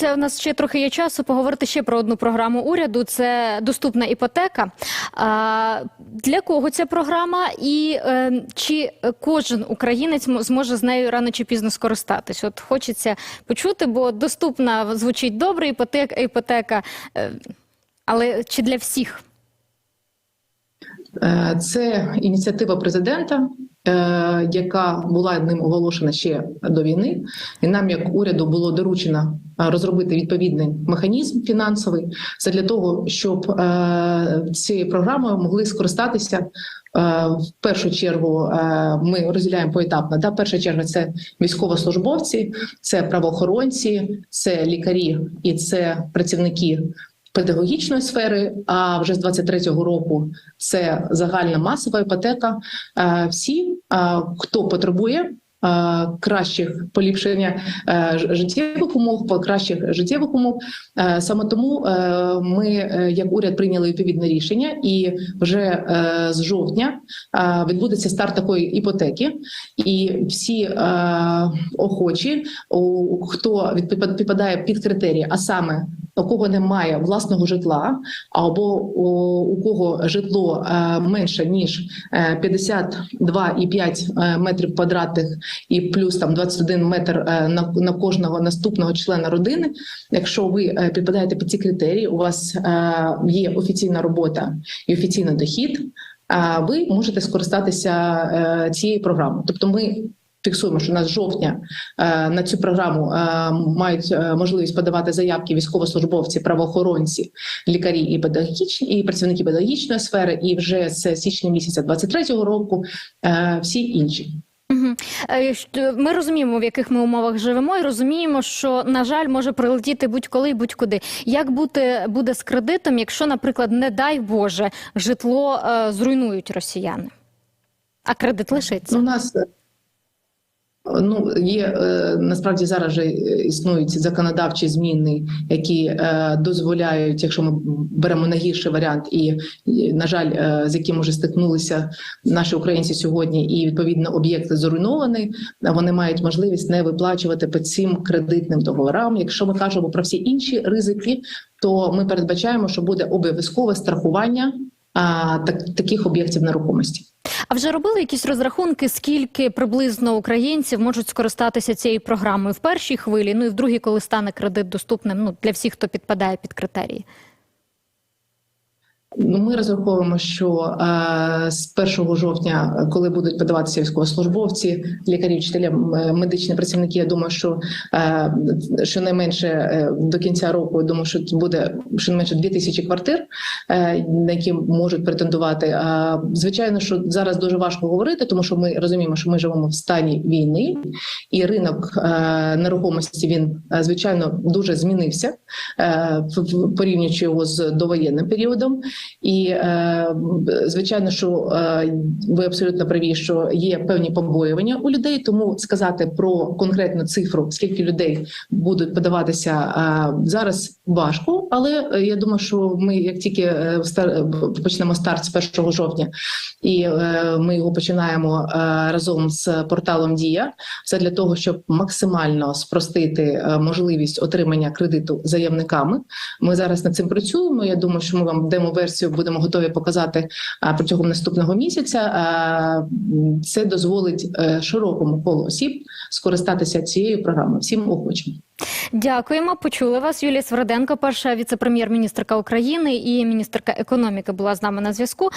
Це у нас ще трохи є часу поговорити ще про одну програму уряду. Це доступна іпотека. Для кого ця програма, і е, чи кожен українець зможе з нею рано чи пізно скористатись? От хочеться почути, бо доступна звучить добре, іпотека, іпотека. але чи для всіх? Е, Це ініціатива президента, яка була ним оголошена ще до війни, і нам, як уряду, було доручено е, розробити відповідний механізм фінансовий це для того, щоб е, цією програмою могли скористатися. е, В першу чергу е, ми розділяємо поетапно. Да? Перша черга це військовослужбовці, це правоохоронці, це лікарі і це працівники педагогічної сфери. А вже з 23-го року це загальна масова іпотека. Е, Всі, е, хто потребує. е, Кращих поліпшення життєвих умов, покращих життєвих умов саме тому ми, як уряд, прийняли відповідне рішення, і вже з жовтня відбудеться старт такої іпотеки, і всі охочі, хто підпадає під критерії, а саме у кого немає власного житла, або у, кого житло е, менше ніж е, 52,5 е, метрів квадратних і плюс там 21 метр е, на, кожного наступного члена родини. Якщо ви е, підпадаєте під ці критерії, у вас е, є офіційна робота і офіційний дохід. е, Ви можете скористатися е, цією програмою. Тобто, ми фіксуємо, що на з жовтня е, на цю програму е, мають е, можливість подавати заявки військовослужбовці, правоохоронці, лікарі і педагогічні і працівники педагогічної сфери. І вже з січня місяця 23-го року всі інші. Ми розуміємо, в яких ми умовах живемо, і розуміємо, що на жаль може прилетіти будь-коли і будь-куди. Як бути буде з кредитом, якщо, наприклад, не дай Боже, житло зруйнують росіяни, а кредит лишиться? Ну, у нас ну є е, насправді зараз же існують законодавчі зміни, які е, дозволяють, якщо ми беремо найгірший варіант, і, на жаль, е, з яким вже стикнулися наші українці сьогодні, і відповідно об'єкти зруйновані, вони мають можливість не виплачувати по цим кредитним договорам. Якщо ми кажемо про всі інші ризики, то ми передбачаємо, що буде обов'язкове страхування так, таких об'єктів нерухомості. А вже робили якісь розрахунки, скільки приблизно українців можуть скористатися цією програмою в першій хвилі, ну і в другій, коли стане кредит доступним ну, для всіх, хто підпадає під критерії? Ну, ми розраховуємо, що е, з 1 жовтня, коли будуть подаватися військовослужбовці, лікарі, вчителі, е, медичні працівники, я думаю, що е, щонайменше до кінця року, я думаю, що буде щонайменше 2 тисячі квартир, на які можуть претендувати. Звичайно, що зараз дуже важко говорити, тому що ми розуміємо, що ми живемо в стані війни, і ринок нерухомості він звичайно дуже змінився, порівнюючи його з довоєнним періодом. І е, звичайно, що е, ви абсолютно праві, що є певні побоювання у людей, тому сказати про конкретну цифру, скільки людей будуть подаватися е, зараз важко. Але я думаю, що ми як тільки стар- почнемо старт з 1 жовтня, і ми його починаємо разом з порталом Дія, це для того, щоб максимально спростити можливість отримання кредиту заявниками. Ми зараз над цим працюємо. Я думаю, що ми вам демо-версію будемо готові показати протягом наступного місяця. Це дозволить е, широкому колу осіб скористатися цією програмою. Всім охочим. Дякуємо. Почули вас. Юлія Сверденко, перша віце-прем'єр-міністрка України і міністерка економіки була з нами на зв'язку.